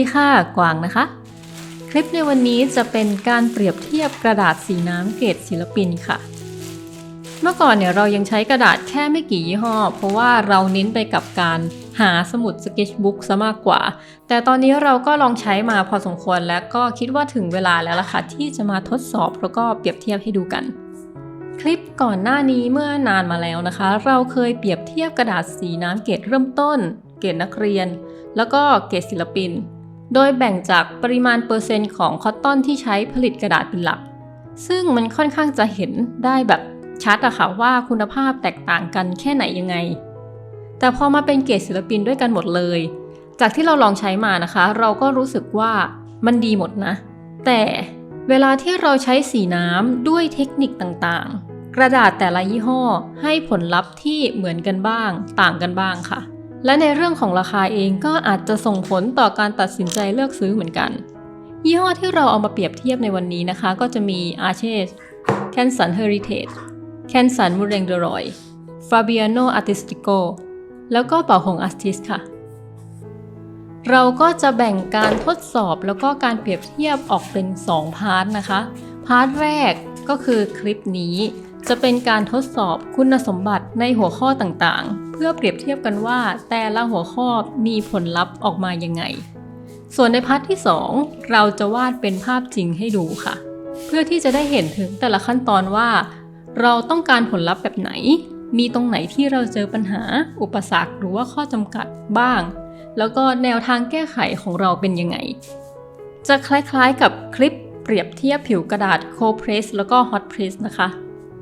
สวัสดีค่ะ กวางนะคะ คลิปในวันนี้จะเป็นการเปรียบเทียบกระดาษสีน้ำเกรดศิลปินค่ะ เมื่อก่อนเนี่ยเรายังใช้กระดาษแค่ไม่กี่ยี่ห้อ เพราะว่าเราเน้นไปกับการหาสมุดสเก็ตบุ๊กซะมากกว่า แต่ตอนนี้เราก็ลองใช้มาพอสมควรและก็คิดว่าถึงเวลาแล้วล่ะค่ะที่จะมาทดสอบแล้วก็เปรียบเทียบให้ดูกันคลิปก่อนหน้านี้เมื่อนานมาแล้วนะคะ เราเคยเปรียบเทียบกระดาษสีน้ำเกรดเริ่มต้น เกรดนักเรียน แล้วก็เกรดศิลปิน โดยแบ่งจากปริมาณเปอร์เซ็นต์ของคอตตอนที่ใช้ผลิตกระดาษเป็นหลัก ซึ่งมันค่อนข้างจะเห็นได้แบบชัดอะค่ะว่าคุณภาพแตกต่างกันแค่ไหนยังไง แต่พอมาเป็นเกรดศิลปินด้วยกันหมดเลย จากที่เราลองใช้มานะคะ เราก็รู้สึกว่ามันดีหมดนะ แต่เวลาที่เราใช้สีน้ำด้วยเทคนิคต่างๆ กระดาษแต่ละยี่ห้อให้ผลลัพธ์ที่เหมือนกันบ้าง ต่างกันบ้างค่ะ และในเรื่องของราคาเองก็อาจจะส่งผลต่อการตัดสินใจเลือกซื้อเหมือนกัน ยี่ห้อที่เราเอามาเปรียบเทียบในวันนี้นะคะ ก็จะมี Arches Canson Heritage Canson m u r e n g de Roy Fabiano Artistico แล้วก็เป่าหง Artist ค่ะ เราก็จะแบ่งการทดสอบแล้วก็การเปรียบเทียบออกเป็น 2 พาร์ทนะคะ พาร์ทแรกก็คือคลิปนี้จะเป็นการทดสอบคุณสมบัติในหัวข้อต่างๆ พื่อเปรียบเทียบกันว่า แต่ละหัวข้อมีผลลัพธ์ออกมายังไง ส่วนในพาร์ทที่ 2 เราจะวาดเป็นภาพจริงให้ดูค่ะ เพื่อที่จะได้เห็นถึงแต่ละขั้นตอนว่า เราต้องการผลลัพธ์แบบไหน มีตรงไหนที่เราเจอปัญหา อุปสรรคหรือว่าข้อจำกัดบ้าง แล้วก็แนวทางแก้ไขของเราเป็นยังไง จะคล้ายๆกับคลิปเปรียบเทียบผิวกระดาษ Cold Press แล้วก็ Hot Press นะคะ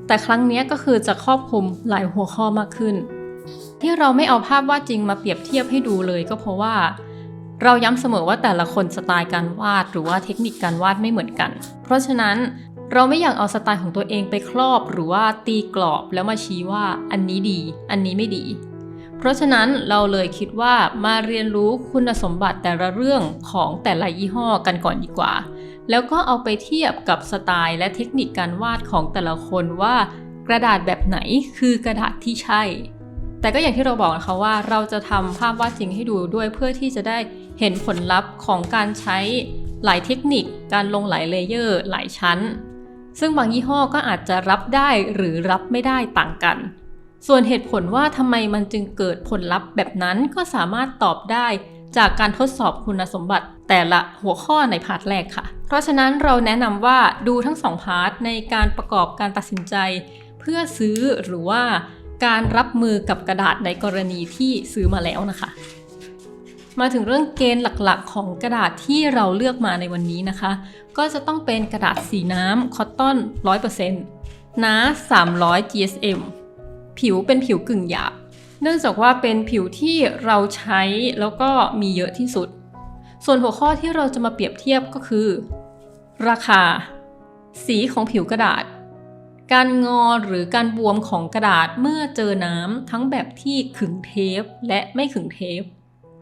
แต่ครั้งนี้ก็คือจะครอบคลุมหลายหัวข้อมากขึ้น ที่เราไม่เอาภาพวาดจริงมาเปรียบเทียบให้ดูเลยก็เพราะว่า เราย้ำเสมอว่าแต่ละคนสไตล์การวาดหรือว่าเทคนิคการวาดไม่เหมือนกัน เพราะฉะนั้นเราไม่อยากเอาสไตล์ของตัวเองไปครอบหรือว่าตีกรอบแล้วมาชี้ว่าอันนี้ดี อันนี้ไม่ดี เพราะฉะนั้นเราเลยคิดว่ามาเรียนรู้คุณสมบัติแต่ละเรื่องของแต่ละยี่ห้อกันก่อนดีกว่า แล้วก็เอาไปเทียบกับสไตล์และเทคนิคการวาดของแต่ละคนว่า กระดาษแบบไหนคือกระดาษที่ใช่ แต่ก็อย่างที่เราบอกนะคะว่าเราจะทำภาพวาดจริงให้ดูด้วยเพื่อที่จะได้เห็นผลลัพธ์ของการใช้หลายเทคนิค การลงหลายเลเยอร์ หลายชั้น ซึ่งบางยี่ห้อก็อาจจะรับได้หรือรับไม่ได้ต่างกัน ส่วนเหตุผลว่าทำไมมันจึงเกิดผลลัพธ์แบบนั้นก็สามารถตอบได้จากการทดสอบคุณสมบัติแต่ละหัวข้อในพาร์ทแรกค่ะ เพราะฉะนั้นเราแนะนำว่าดูทั้งสองพาร์ทในการประกอบการตัดสินใจ เพื่อซื้อหรือว่า การรับมือกับกระดาษในกรณีที่ซื้อมาแล้วนะคะ มาถึงเรื่องเกณฑ์หลักๆ ของกระดาษที่เราเลือกมาในวันนี้นะคะ ก็จะต้องเป็นกระดาษสีน้ำคอตตอน 100%หนา300 GSM ผิวเป็นผิวกึ่งหยาบ เนื่องจากว่าเป็นผิวที่เราใช้แล้วก็มีเยอะที่สุด ส่วนหัวข้อที่เราจะมาเปรียบเทียบก็คือ ราคา สีของผิวกระดาษ การงอหรือการบวมของกระดาษเมื่อเจอน้ำทั้งแบบที่ขึงเทปและไม่ขึงเทป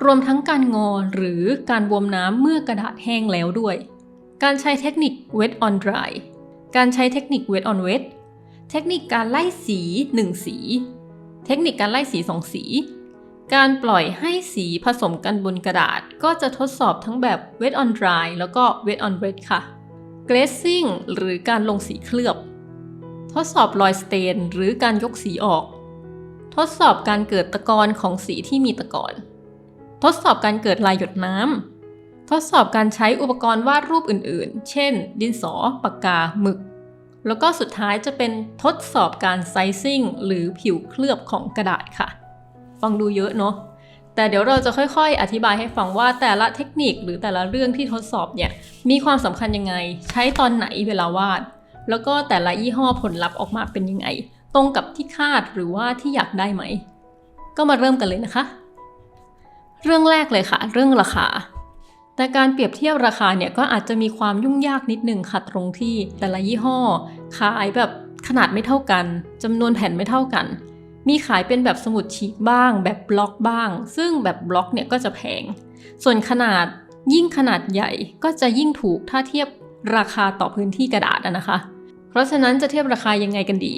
รวมทั้งการงอหรือการบวมน้ำเมื่อกระดาษแห้งแล้วด้วย การใช้เทคนิค wet on dry การใช้เทคนิค wet on wet เทคนิคการไล่สี 1 สี เทคนิคการไล่สี 2 สี การปล่อยให้สีผสมกันบนกระดาษก็จะทดสอบทั้งแบบ wet on dry แล้วก็ wet on wet ค่ะ glazing หรือการลงสีเคลือบ ทดสอบรอยสเตนหรือการยกสีออก ทดสอบการเกิดตะกอนของสีที่มีตะกอน ทดสอบการเกิดลายหยดน้ำ ทดสอบการใช้อุปกรณ์วาดรูปอื่นๆ เช่น ดินสอ ปากกา หมึก แล้วก็สุดท้ายจะเป็นทดสอบการไซซิ่งหรือผิวเคลือบของกระดาษค่ะ ฟังดูเยอะเนาะ แต่เดี๋ยวเราจะค่อยๆ อธิบายให้ฟังว่าแต่ละเทคนิคหรือแต่ละเรื่องที่ทดสอบเนี่ยมีความสำคัญยังไง ใช้ตอนไหนเวลาวาด แล้วก็แต่ละยี่ห้อผลลัพธ์ออกมาเป็นยังไง ตรงกับที่คาดหรือว่าที่อยากได้ไหม ก็มาเริ่มกันเลยนะคะ เรื่องแรกเลยค่ะ เรื่องราคา แต่การเปรียบเทียบราคาเนี่ยก็อาจจะมีความยุ่งยากนิดนึงค่ะตรงที่แต่ละยี่ห้อ ขายแบบขนาดไม่เท่ากันจำนวนแผ่นไม่เท่ากัน มีขายเป็นแบบสมุดฉีกบ้าง แบบบล็อกบ้าง ซึ่งแบบบล็อกเนี่ยก็จะแพง ส่วนขนาดยิ่งขนาดใหญ่ก็จะยิ่งถูกถ้าเทียบราคาต่อพื้นที่กระดาษนะคะเราะฉะนั้นจะเทียบราคายังไงกันดี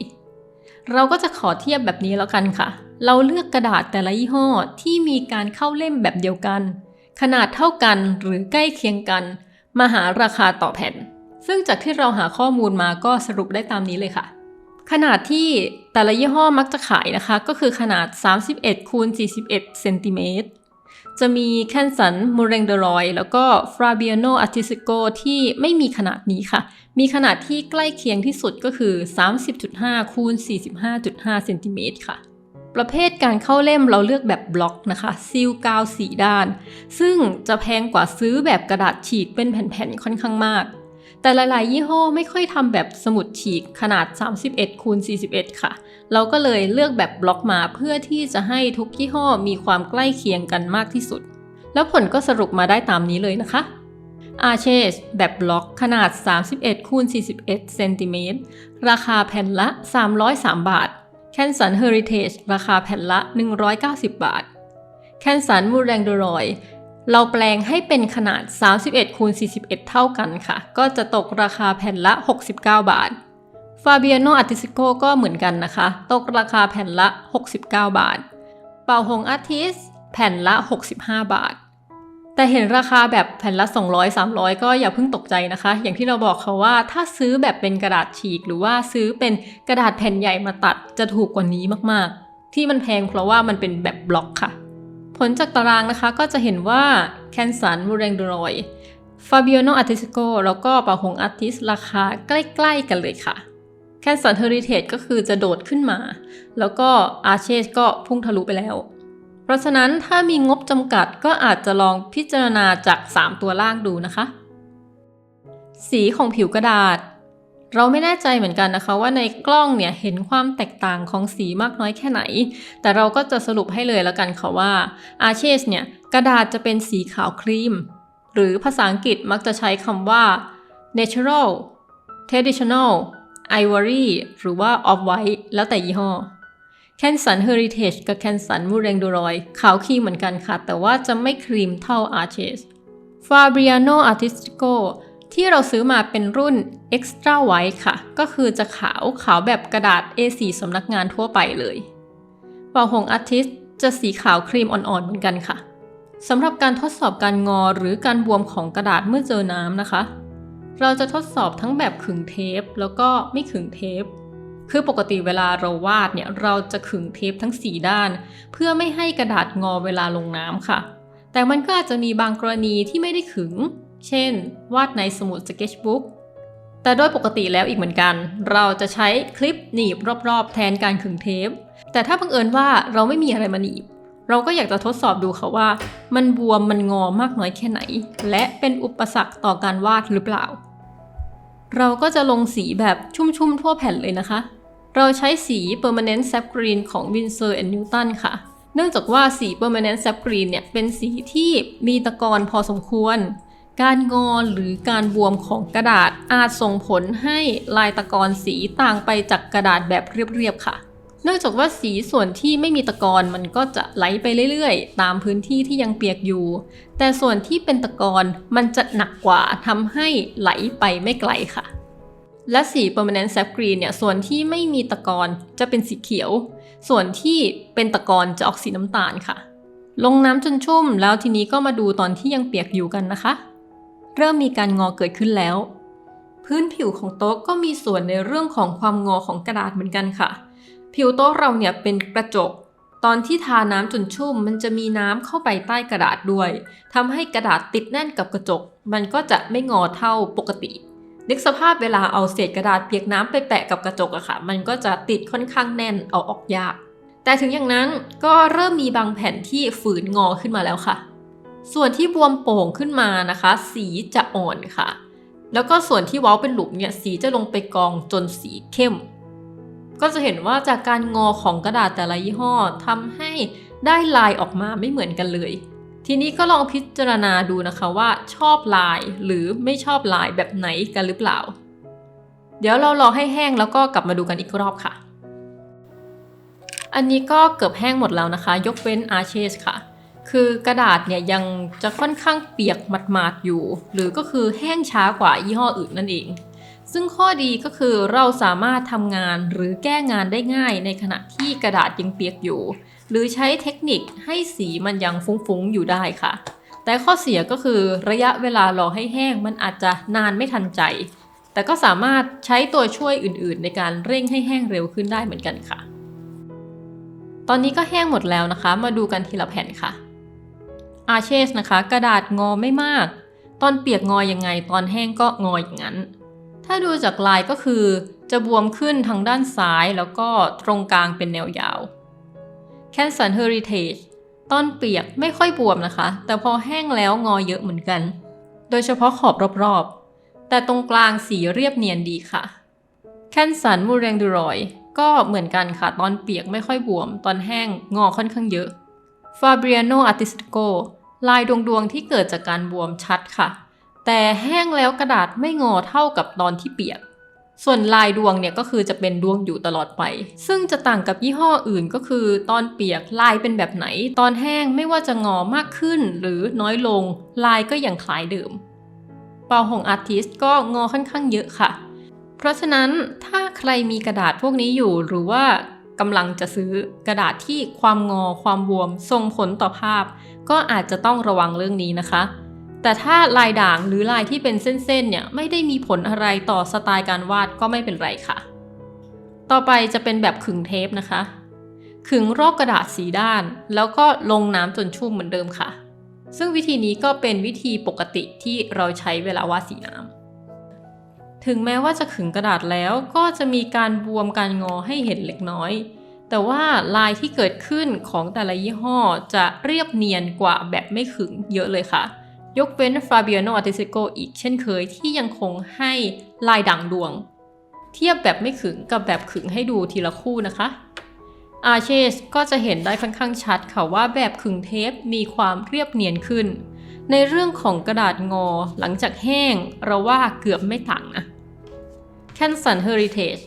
เราก็จะขอเทียบแบบนี้แล้วกันค่ะ เราเลือกกระดาษแต่ละยี่ห้อที่มีการเข้าเล่มแบบเดียวกัน ขนาดเท่ากันหรือใกล้เคียงกัน มาหาราคาต่อแผ่น ซึ่งจากที่เราหาข้อมูลมาก็สรุปได้ตามนี้เลยค่ะ ขนาดที่แต่ละยี่ห้อมักจะขายนะคะ ก็คือขนาด 31คูณ41เซนติเมตร จะมีแคนสันมูเรงเดรอยแล้วก็ฟราเบียโนอาร์ติสโกที่ไม่มีขนาดนี้ค่ะ มีขนาดที่ใกล้เคียงที่สุดก็คือ 30.5 คูณ 45.5 เซนติเมตรค่ะ ประเภทการเข้าเล่มเราเลือกแบบบล็อกนะคะซีลกาวสีด้าน ซึ่งจะแพงกว่าซื้อแบบกระดาษฉีกเป็นแผ่นๆ ค่อนข้างมาก แต่หลายๆ ยี่ห้อไม่ค่อยทำแบบสมุดฉีกขนาด 31คูณ41 ค่ะเเราก็เลยเลือกแบบบล็อกมาเพื่อที่จะให้ทุกยี่ห้อมีความใกล้เคียงกันมากที่สุด แล้วผลก็สรุปมาได้ตามนี้เลยนะคะ Arches แบบบล็อกขนาด 31คูณ41เซนติเมตรราคาแผ่นละ 303 บาทแคนสันเฮอริเทจราคาแผ่นละ 190 บาทแคนสันมูแรงโดรอยเราแปลงให้เป็นขนาด 31คูณ41 เท่ากันค่ะ ก็จะตกราคาแผ่นละ 69 บาท ฟาเบียโนอาร์ติโกก็เหมือนกันนะคะ ตกราคาแผ่นละ 69 บาท เป่าหงอาร์ติสแผ่นละ 65 บาท แต่เห็นราคาแบบแผ่นละ 200 300 ก็อย่าเพิ่งตกใจนะคะ อย่างที่เราบอกเขาว่าถ้าซื้อแบบเป็นกระดาษฉีก หรือว่าซื้อเป็นกระดาษแผ่นใหญ่มาตัดจะถูกกว่านี้มากๆ ที่มันแพงเพราะว่ามันเป็นแบบบล็อกค่ะ ผลจากตารางนะคะก็จะเห็นว่าแคนสันมูเรงดรอยฟาบิโอโนอาร์ติสโกแล้วก็ปาหงอาร์ติสราคาใกล้ ๆ กันเลยค่ะ แคนสันเฮอริเทจก็คือจะโดดขึ้นมา แล้วก็อาร์เชสก็พุ่งทะลุไปแล้ว เพราะฉะนั้นถ้ามีงบจำกัดก็อาจจะลองพิจารณาจาก 3 ตัวล่างดูนะคะ สีของผิวกระดาษ เราไม่แน่ใจเหมือนกันนะคะว่าในกล้องเนี่ยเห็นความแตกต่างของสีมากน้อยแค่ไหน แต่เราก็จะสรุปให้เลยแล้วกันค่ะว่า Arches เนี่ยกระดาษจะเป็นสีขาวครีม หรือภาษาอังกฤษมักจะใช้คำว่า natural traditional ivory หรือว่า off white แล้วแต่ยี่ห้อแคนสันเฮอริเทจกับแคนสันมูเรงดูรอยขาวครีมเหมือนกันค่ะ แต่ว่าจะไม่ครีมเท่า Arches Fabriano Artistico ที่เราซื้อมาเป็นรุ่น Extra White ค่ะ ก็คือจะขาวขาวแบบกระดาษ A4 สำนักงานทั่วไปเลยเป่าหง Artist จะสีขาวครีมอ่อนๆเหมือนกันค่ะสำหรับการทดสอบการงอหรือการบวมของกระดาษเมื่อเจอน้ำนะคะ เราจะทดสอบทั้งแบบขึงเทปแล้วก็ไม่ขึงเทป คือปกติเวลาเราวาดเนี่ยเราจะขึงเทปทั้ง 4 ด้าน เพื่อไม่ให้กระดาษงอเวลาลงน้ำค่ะ แต่มันก็อาจจะมีบางกรณีที่ไม่ได้ขึง เช่น วาดในสมุดสเก็ตบุ๊กแต่โดยปกติแล้วอีกเหมือนกัน เราจะใช้คลิปหนีบรอบๆ แทนการขึงเทป แต่ถ้าบังเอิญว่าเราไม่มีอะไรมาหนีบ เราก็อยากจะทดสอบดูค่ะว่า มันบวมมันงอมากน้อยแค่ไหน และเป็นอุปสรรคต่อการวาดหรือเปล่า เราก็จะลงสีแบบชุ่มๆ ทั่วแผ่นเลยนะคะ เราใช้สี Permanent Sap Green ของ Winsor Newton ค่ะ เนื่องจากว่าสี Permanent Sap Green เนี่ยเป็นสีที่มีตะกอนพอสมควร การงอหรือการบวมของกระดาษอาจส่งผลให้ลายตะกอนสีต่างไปจากกระดาษแบบเรียบๆ ค่ะ เนื่องจากว่าสีส่วนที่ไม่มีตะกอนมันก็จะไหลไปเรื่อยๆ ตามพื้นที่ที่ยังเปียกอยู่ แต่ส่วนที่เป็นตะกอนมันจะหนักกว่าทำให้ไหลไปไม่ไกลค่ะ และสี permanent sap green เนี่ยส่วนที่ไม่มีตะกอนจะเป็นสีเขียว ส่วนที่เป็นตะกอนจะออกสีน้ำตาลค่ะ ลงน้ำจนชุ่มแล้วทีนี้ก็มาดูตอนที่ยังเปียกอยู่กันนะคะ เริ่มมีการงอเกิดขึ้นแล้ว พื้นผิวของโต๊ะก็มีส่วนในเรื่องของความงอของกระดาษเหมือนกันค่ะ ผิวโต๊ะเราเนี่ยเป็นกระจก ตอนที่ทาน้ำจนชุ่ม มันจะมีน้ำเข้าไปใต้กระดาษด้วยทำให้กระดาษติดแน่นกับกระจก มันก็จะไม่งอเท่าปกติ นึกสภาพเวลาเอาเศษกระดาษเปียกน้ำไปแปะกับกระจกอะค่ะ มันก็จะติดค่อนข้างแน่นเอาออกยาก แต่ถึงอย่างนั้นก็เริ่มมีบางแผ่นที่ฝืนงอขึ้นมาแล้วค่ะ ส่วนที่บวมโป่งขึ้นมานะคะ สีจะอ่อนค่ะ แล้วก็ส่วนที่เว้าเป็นหลุมเนี่ยสีจะลงไปกองจนสีเข้ม ก็จะเห็นว่าจากการงอของกระดาษแต่ละยี่ห้อทำให้ได้ลายออกมาไม่เหมือนกันเลย ทีนี้ก็ลองพิจารณาดูนะคะว่าชอบลายหรือไม่ชอบลายแบบไหนกันหรือเปล่า เดี๋ยวเรารอให้แห้งแล้วก็กลับมาดูกันอีกรอบค่ะ อันนี้ก็เกือบแห้งหมดแล้วนะคะ ยกเว้นอาร์เชสค่ะ คือกระดาษเนี่ยยังจะค่อนข้างเปียกหมาดๆอยู่ หรือก็คือแห้งช้ากว่ายี่ห้ออื่นนั่นเอง ซึ่งข้อดีก็คือเราสามารถทำงานหรือแก้งานได้ง่ายในขณะที่กระดาษยังเปียกอยู่ หรือใช้เทคนิคให้สีมันยังฟุ้งๆอยู่ได้ค่ะ แต่ข้อเสียก็คือระยะเวลารอให้แห้งมันอาจจะนานไม่ทันใจ แต่ก็สามารถใช้ตัวช่วยอื่นๆ ในการเร่งให้แห้งเร็วขึ้นได้เหมือนกันค่ะ ตอนนี้ก็แห้งหมดแล้วนะคะ มาดูกันทีละแผ่นค่ะอาเชสนะคะ กระดาษงอไม่มาก ตอนเปียกงอยังไง ตอนแห้งก็งออย่างนั้น ถ้าดูจากลายก็คือจะบวมขึ้นทางด้านซ้ายแล้วก็ตรงกลางเป็นแนวยาว c a n s o n Heritage ตอนเปียกไม่ค่อยบวมนะคะ แต่พอแห้งแล้วงอเยอะเหมือนกัน โดยเฉพาะขอบรอบๆ แต่ตรงกลางสีเรียบเนียนดีค่ะแคนสันมูเรงดูรอยก็เหมือนกันค่ะ ตอนเปียกไม่ค่อยบวม ตอนแห้งงอค่อนข้างเยอะ Fabriano Artistico ลายดวงๆที่เกิดจากการบวมชัดค่ะ แต่แห้งแล้วกระดาษไม่งอเท่ากับตอนที่เปียก ส่วนลายดวงเนี่ยก็คือจะเป็นดวงอยู่ตลอดไป ซึ่งจะต่างกับยี่ห้ออื่นก็คือ ตอนเปียกลายเป็นแบบไหน ตอนแห้งไม่ว่าจะงอมากขึ้นหรือน้อยลง ลายก็ยังคล้ายเดิม เปาหงอาร์ติสก็งอค่อนข้างเยอะค่ะ เพราะฉะนั้นถ้าใครมีกระดาษพวกนี้อยู่หรือว่ากำลังจะซื้อกระดาษที่ความงอความบวมส่งผลต่อภาพ ก็อาจจะต้องระวังเรื่องนี้นะคะ แต่ถ้าลายด่างหรือลายที่เป็นเส้นๆเนี่ยไม่ได้มีผลอะไรต่อสไตล์การวาดก็ไม่เป็นไรค่ะ ต่อไปจะเป็นแบบขึงเทปนะคะ ขึงรอบกระดาษสีด้าน แล้วก็ลงน้ำจนชุ่มเหมือนเดิมค่ะ ซึ่งวิธีนี้ก็เป็นวิธีปกติที่เราใช้เวลาวาดสีน้ำถึงแม้ว่าจะขึงกระดาษแล้วก็จะมีการบวมการงอให้เห็นเล็กน้อย แต่ว่าลายที่เกิดขึ้นของแต่ละยี่ห้อจะเรียบเนียนกว่าแบบไม่ขึงเยอะเลยค่ะ ยกเว้น Fabiano Artistico อีกเช่นเคยที่ยังคงให้ลายด่างดวง เทียบแบบไม่ขึงกับแบบขึงให้ดูทีละคู่นะคะอาเชสก็จะเห็นได้ค่อนข้างชัดค่ะว่าแบบขึงเทปมีความเรียบเนียนขึ้น ในเรื่องของกระดาษงอหลังจากแห้งเราว่าเกือบไม่ต่างนะ c a n s o n Heritage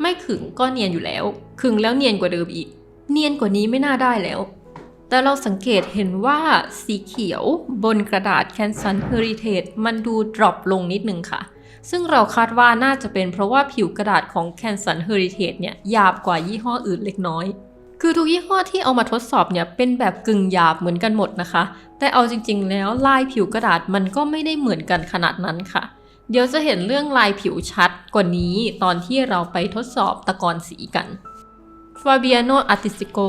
ไม่ขึงก็เนียนอยู่แล้ว ขึงแล้วเนียนกว่าเดิมอีก เนียนกว่านี้ไม่น่าได้แล้ว แต่เราสังเกตเห็นว่าสีเขียวบนกระดาษ c a n s o n Heritage มันดูดรอปลงนิดนึงค่ะ ซึ่งเราคาดว่าน่าจะเป็นเพราะว่าผิวกระดาษของ c a n s o n Heritage เนี่ยหยาบกว่ายี่ห้ออื่นเล็กน้อย คือทุกยี่ห้อที่เอามาทดสอบเนี่ยเป็นแบบกึ่งหยาบเหมือนกันหมดนะคะ แต่เอาจริง ๆ แล้วลายผิวกระดาษมันก็ไม่ได้เหมือนกันขนาดนั้นค่ะ เดี๋ยวจะเห็นเรื่องลายผิวชัดกว่านี้ตอนที่เราไปทดสอบตะกอนสีกัน Fabiano Artistico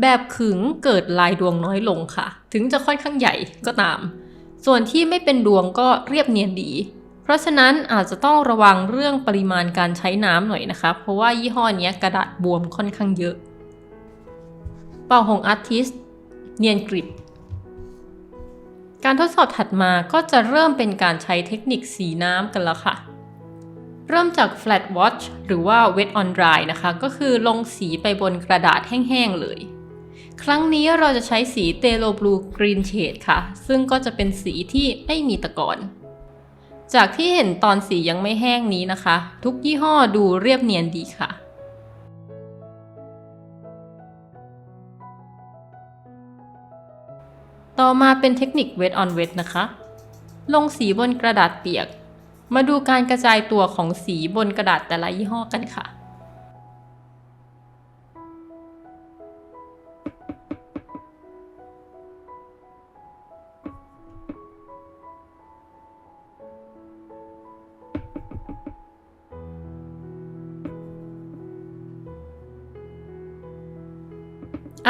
แบบขึงเกิดลายดวงน้อยลงค่ะ ถึงจะค่อนข้างใหญ่ก็ตาม ส่วนที่ไม่เป็นดวงก็เรียบเนียนดี เพราะฉะนั้นอาจจะต้องระวังเรื่องปริมาณการใช้น้ำหน่อยนะคะ เพราะว่ายี่ห้อนี้กระดาษบวมค่อนข้างเยอะ เป่าหงอาร์ติสเนียนกริบการทดสอบถัดมาก็จะเริ่มเป็นการใช้เทคนิคสีน้ำกันแล้วค่ะ เริ่มจาก flat wash หรือว่า wet on dry นะคะ ก็คือลงสีไปบนกระดาษแห้งๆเลย ครั้งนี้เราจะใช้สี t e l o blue green shade ค่ะ ซึ่งก็จะเป็นสีที่ไม่มีตะกอน จากที่เห็นตอนสียังไม่แห้งนี้นะคะ ทุกยี่ห้อดูเรียบเนียนดีค่ะต่อมาเป็นเทคนิค wet on wet นะคะ ลงสีบนกระดาษเปียก มาดูการกระจายตัวของสีบนกระดาษแต่ละยี่ห้อกันค่ะ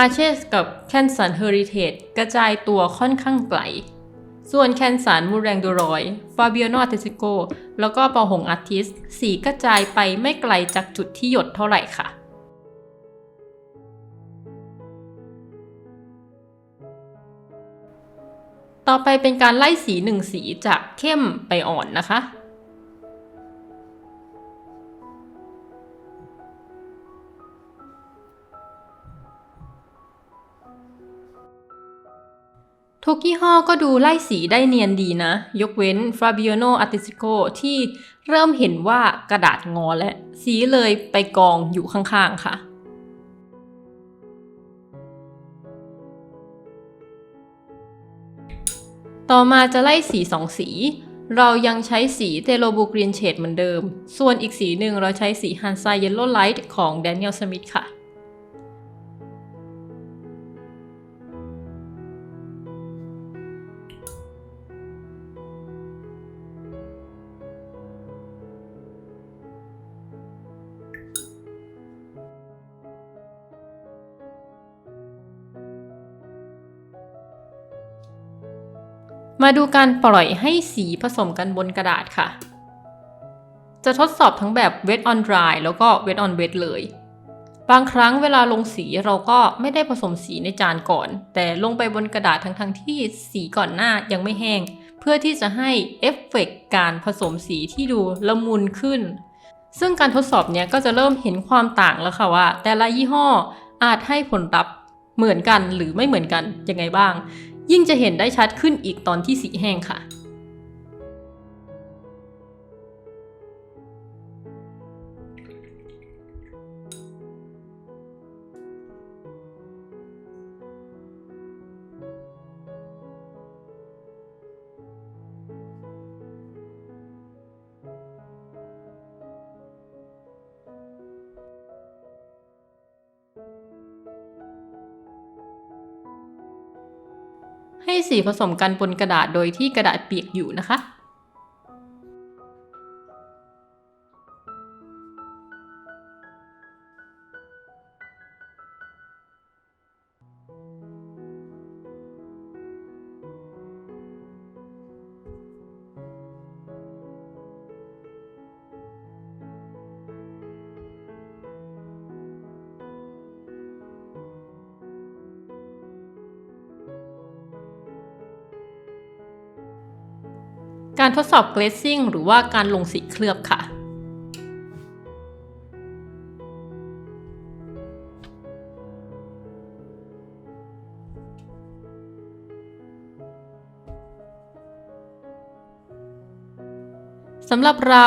อาเชสกับแคนสันเฮอริเทจกระจายตัวค่อนข้างไกล ส่วนแคนสันมูแรงดูรอย ฟาเบียโนอาร์ติโก แล้วก็ปาหงอาร์ติส สีกระจายไปไม่ไกลจากจุดที่หยดเท่าไหร่ค่ะต่อไปเป็นการไล่สีหนึ่งสีจากเข้มไปอ่อนนะคะ ทุกยี่ห้อก็ดูไล่สีได้เนียนดีนะ ยกเว้น Fabiano Artistico ที่เริ่มเห็นว่ากระดาษงอและ สีเลยไปกองอยู่ข้างๆค่ะ ต่อมาจะไล่สีสองสี เรายังใช้สีเทโลบูกรีนเชดเหมือนเดิม ส่วนอีกสีหนึ่งเราใช้สี Hansa Yellow Light ของ Daniel Smith ค่ะ มาดูการปล่อยให้สีผสมกันบนกระดาษค่ะ จะทดสอบทั้งแบบ wet on dry แล้วก็ wet on wet เลย บางครั้งเวลาลงสีเราก็ไม่ได้ผสมสีในจานก่อน แต่ลงไปบนกระดาษทั้งๆทที่สีก่อนหน้ายังไม่แห้ง เพื่อที่จะให้เอฟเฟกต์การผสมสีที่ดูละมุนขึ้น ซึ่งการทดสอบเนี้ยก็จะเริ่มเห็นความต่างแล้วค่ะว่า แต่ละยี่ห้ออาจให้ผลลัพธ์เหมือนกันหรือไม่เหมือนกันยังไงบ้าง ยิ่งจะเห็นได้ชัดขึ้นอีกตอนที่สีแห้งค่ะ สีผสมกันบนกระดาษโดยที่กระดาษเปียกอยู่นะคะ การทดสอบ glazing หรือว่าการลงสีเคลือบค่ะ สำหรับเรา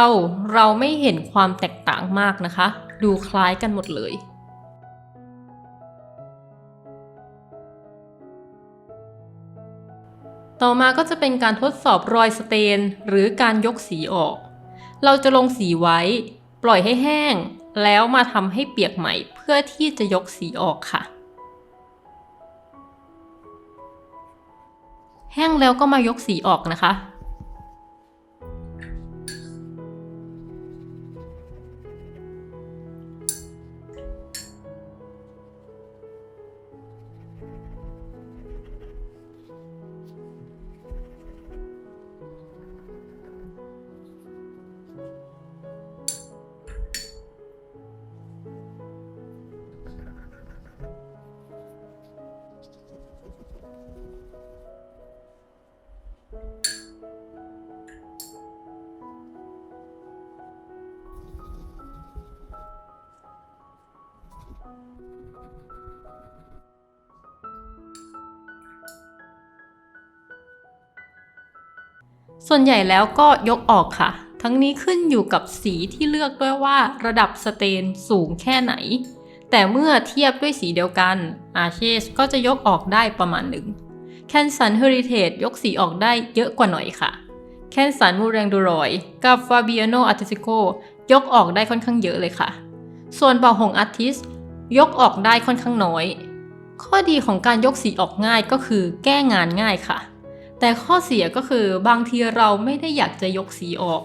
เราไม่เห็นความแตกต่างมากนะคะ ดูคล้ายกันหมดเลย ต่อมาก็จะเป็นการทดสอบรอยสเตน หรือการยกสีออก เราจะลงสีไว้ ปล่อยให้แห้ง แล้วมาทำให้เปียกใหม่เพื่อที่จะยกสีออกค่ะ แห้งแล้วก็มายกสีออกนะคะ ส่วนใหญ่แล้วก็ยกออกค่ะ ทั้งนี้ขึ้นอยู่กับสีที่เลือกด้วยว่าระดับสเตนสูงแค่ไหน แต่เมื่อเทียบด้วยสีเดียวกันอาเชสก็จะยกออกได้ประมาณหนึ่งแคนสันเฮอริเทจยกสีออกได้เยอะกว่าหน่อยค่ะ แคนสันมูแรงดูรอย กับฟาเบิ a โนอาร์ติซิโกยกออกได้ค่อนข้างเยอะเลยค่ะ ส่วนเป่าหงอาร์ติส ยกออกได้ค่อนข้างน้อย ข้อดีของการยกสีออกง่ายก็คือแก้งานง่ายค่ะ แต่ข้อเสียก็คือบางทีเราไม่ได้อยากจะยกสีออก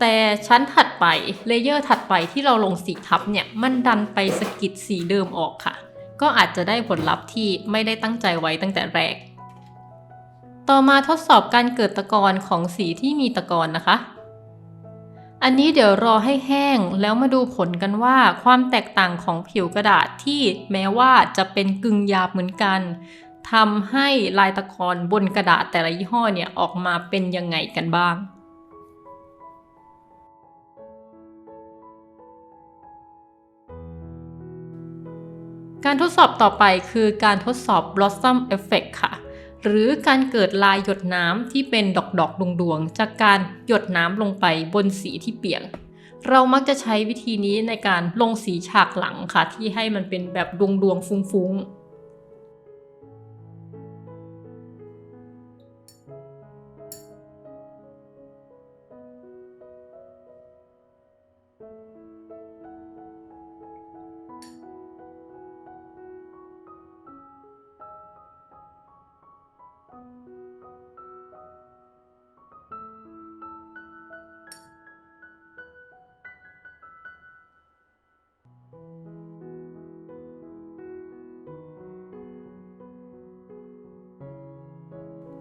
แต่ชั้นถัดไปเลเยอร์ถัดไปที่เราลงสีทับเนี่ยมันดันไปสกิดสีเดิมออกค่ะ ก็อาจจะได้ผลลัพธ์ที่ไม่ได้ตั้งใจไว้ตั้งแต่แรก ต่อมาทดสอบการเกิดตะกอนของสีที่มีตะกอนนะคะ อันนี้เดี๋ยวรอให้แห้งแล้วมาดูผลกันว่าความแตกต่างของผิวกระดาษที่แม้ว่าจะเป็นกึ่งหยาบเหมือนกันทำให้ลายตะกอนบนกระดาษแต่ละยี่ห้อเนี่ยออกมาเป็นยังไงกันบ้างการทดสอบต่อไปคือการทดสอบ Blossom Effect ค่ะ หรือการเกิดลายหยดน้ำที่เป็นดอกดอกดวงดวงๆจากการหยดน้ำลงไปบนสีที่เปียก เรามักจะใช้วิธีนี้ในการลงสีฉากหลังค่ะที่ให้มันเป็นแบบดวงดวงๆฟุ้งๆ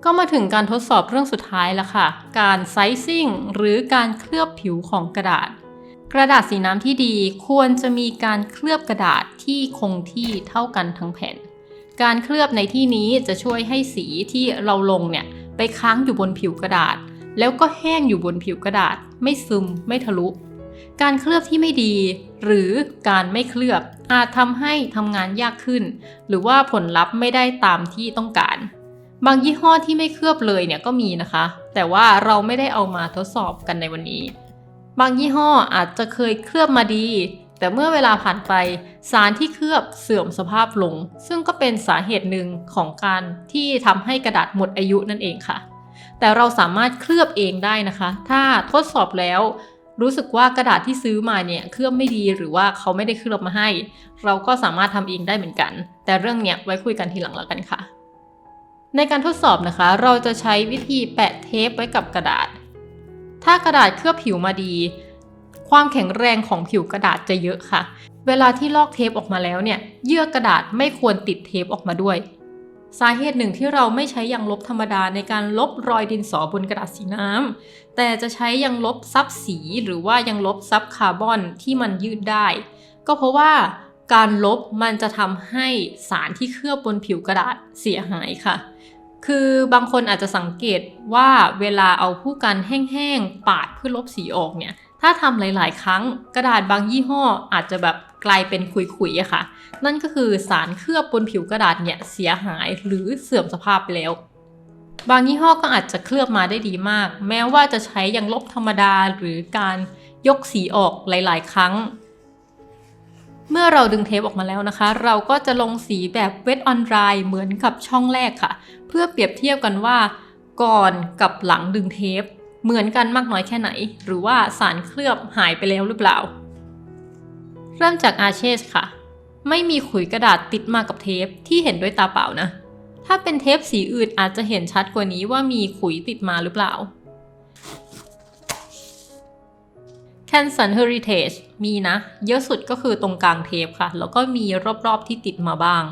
ก็มาถึงการทดสอบเรื่องสุดท้ายแล้วค่ะ การไซซิ่งหรือการเคลือบผิวของกระดาษ กระดาษสีน้ำที่ดีควรจะมีการเคลือบกระดาษที่คงที่เท่ากันทั้งแผ่น การเคลือบในที่นี้จะช่วยให้สีที่เราลงเนี่ยไปค้างอยู่บนผิวกระดาษ แล้วก็แห้งอยู่บนผิวกระดาษ ไม่ซึมไม่ทะลุ การเคลือบที่ไม่ดี หรือการไม่เคลือบอาจทำให้ทำงานยากขึ้น หรือว่าผลลัพธ์ไม่ได้ตามที่ต้องการ บางยี่ห้อที่ไม่เคลือบเลยเนี่ยก็มีนะคะ แต่ว่าเราไม่ได้เอามาทดสอบกันในวันนี้ บางยี่ห้ออาจจะเคยเคลือบมาดี แต่เมื่อเวลาผ่านไปสารที่เคลือบเสื่อมสภาพลง ซึ่งก็เป็นสาเหตุหนึ่งของการที่ทำให้กระดาษหมดอายุนั่นเองค่ะ แต่เราสามารถเคลือบเองได้นะคะ ถ้าทดสอบแล้วรู้สึกว่ากระดาษที่ซื้อมาเนี่ยเคลือบไม่ดีหรือว่าเขาไม่ได้เคลือบมาให้ เราก็สามารถทำเองได้เหมือนกัน แต่เรื่องเนี้ยไว้คุยกันทีหลังแล้วกันค่ะ ในการทดสอบนะคะ เราจะใช้วิธีแปะเทปไว้กับกระดาษ ถ้ากระดาษเคลือบผิวมาดี ความแข็งแรงของผิวกระดาษจะเยอะค่ะ เวลาที่ลอกเทปออกมาแล้วเนี่ย เยื่อกระดาษไม่ควรติดเทปออกมาด้วย สาเหตุหนึ่งที่เราไม่ใช้ยางลบธรรมดาในการลบรอยดินสอบนกระดาษสีน้ำแต่จะใช้ยางลบซับสีหรือว่ายางลบซับคาร์บอนที่มันยืดได้ ก็เพราะว่าการลบมันจะทำให้สารที่เคลือบบนผิวกระดาษเสียหายค่ะ คือบางคนอาจจะสังเกตว่าเวลาเอาผู้กันแห้งๆ ปาดเพื่อลบสีออกเนี่ย ถ้าทำหลาย ๆ ครั้งกระดาษบางยี่ห้ออาจจะแบบกลายเป็นขุยๆอะค่ะ นั่นก็คือสารเคลือบบนผิวกระดาษเนี่ยเสียหายหรือเสื่อมสภาพไปแล้ว บางยี่ห้อก็อาจจะเคลือบมาได้ดีมาก แม้ว่าจะใช้ยางลบธรรมดาหรือการยกสีออกหลาย ๆ ครั้ง เมื่อเราดึงเทปออกมาแล้วนะคะ เราก็จะลงสีแบบเวทออนไ y เหมือนกับช่องแรกค่ะ เพื่อเปรียบเทียบกันว่า ก่อนกับหลังดึงเทป เหมือนกันมากน้อยแค่ไหน หรือว่าสารเคลือบหายไปแล้วหรือเปล่า เริ่มจากอาเชสค่ะ ไม่มีขุยกระดาษติดมากับเทปที่เห็นด้วยตาเปล่านะ ถ้าเป็นเทปสีอื่นอาจจะเห็นชัดกว่านี้ว่ามีขุยติดมาหรือเปล่า n s o n Heritage มีนะ เยอะสุดก็คือตรงกลางเทปค่ะ แล้วก็มีรอบๆที่ติดมาบ้าง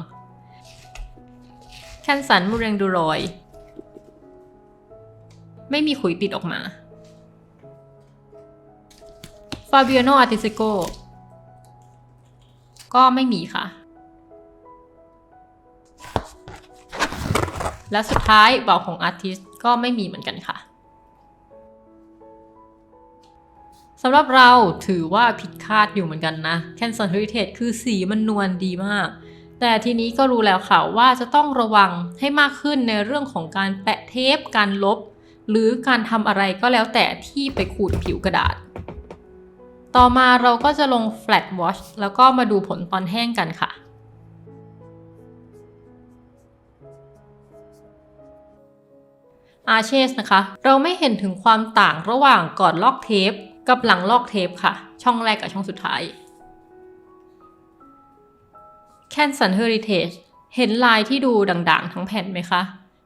c a n s o n m u r e n d u r o y ไม่มีขุยติดออกมา Fabiano Artisico ก็ไม่มีค่ะ และสุดท้ายเบาของ Artist ก็ไม่มีเหมือนกันค่ะ สำหรับเราถือว่าผิดคาดอยู่เหมือนกันนะ Canson Heritage คือสีมันนวลดีมาก แต่ทีนี้ก็รู้แล้วค่ะว่าจะต้องระวังให้มากขึ้นในเรื่องของการแปะเทป การลบ หรือการทำอะไรก็แล้วแต่ที่ไปขูดผิวกระดาษ ต่อมาเราก็จะลง flat wash แล้วก็มาดูผลตอนแห้งกันค่ะอาเชสนะคะ เราไม่เห็นถึงความต่างระหว่างก่อนลอกเทป กับหลังลอกเทปค่ะ ช่องแรกกับช่องสุดท้าย Canson Heritage เห็นลายที่ดูด่างๆ ทั้งแผ่นไหมคะ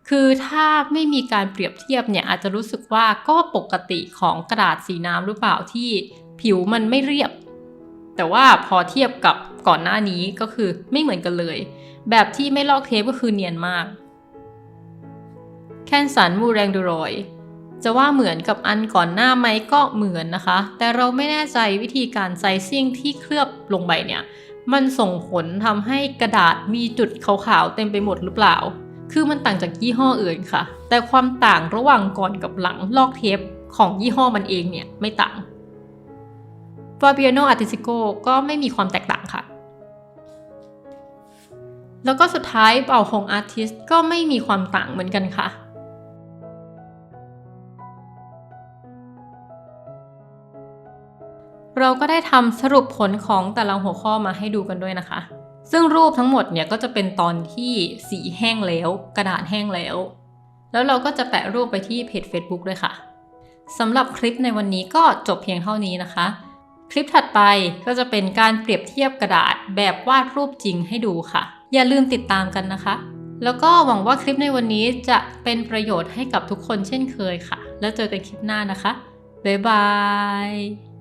คือถ้าไม่มีการเปรียบเทียบเนี่ยอาจจะรู้สึกว่าก็ปกติของกระดาษสีน้ำหรือเปล่าที่ผิวมันไม่เรียบ แต่ว่าพอเทียบกับก่อนหน้านี้ก็คือไม่เหมือนกันเลย แบบที่ไม่ลอกเทปก็คือเนียนมากแคนสันมูแรงดูรอย จะว่าเหมือนกับอันก่อนหน้าไหมก็เหมือนนะคะ แต่เราไม่แน่ใจวิธีการไซซิ่งที่เคลือบลงไปเนี่ย มันส่งผลทำให้กระดาษมีจุดขาวๆเต็มไปหมดหรือเปล่า คือมันต่างจากยี่ห้ออื่นค่ะ แต่ความต่างระหว่างก่อนกับหลังลอกเทปของยี่ห้อมันเองเนี่ยไม่ต่าง Fabiano Artisico ก็ไม่มีความแตกต่างค่ะ แล้วก็สุดท้ายเป่าของ Artist ก็ไม่มีความต่างเหมือนกันค่ะ เราก็ได้ทำสรุปผลของแต่ละหัวข้อมาให้ดูกันด้วยนะคะ ซึ่งรูปทั้งหมดเนี่ยก็จะเป็นตอนที่สีแห้งแล้ว กระดาษแห้งแล้ว แล้วเราก็จะแปะรูปไปที่เพจ Facebook ด้วยค่ะสำหรับคลิปในวันนี้ก็จบเพียงเท่านี้นะคะ คลิปถัดไปก็จะเป็นการเปรียบเทียบกระดาษแบบวาดรูปจริงให้ดูค่ะ อย่าลืมติดตามกันนะคะ แล้วก็หวังว่าคลิปในวันนี้จะเป็นประโยชน์ให้กับทุกคนเช่นเคยค่ะ แล้วเจอกันคลิปหน้านะคะบ๊ายบาย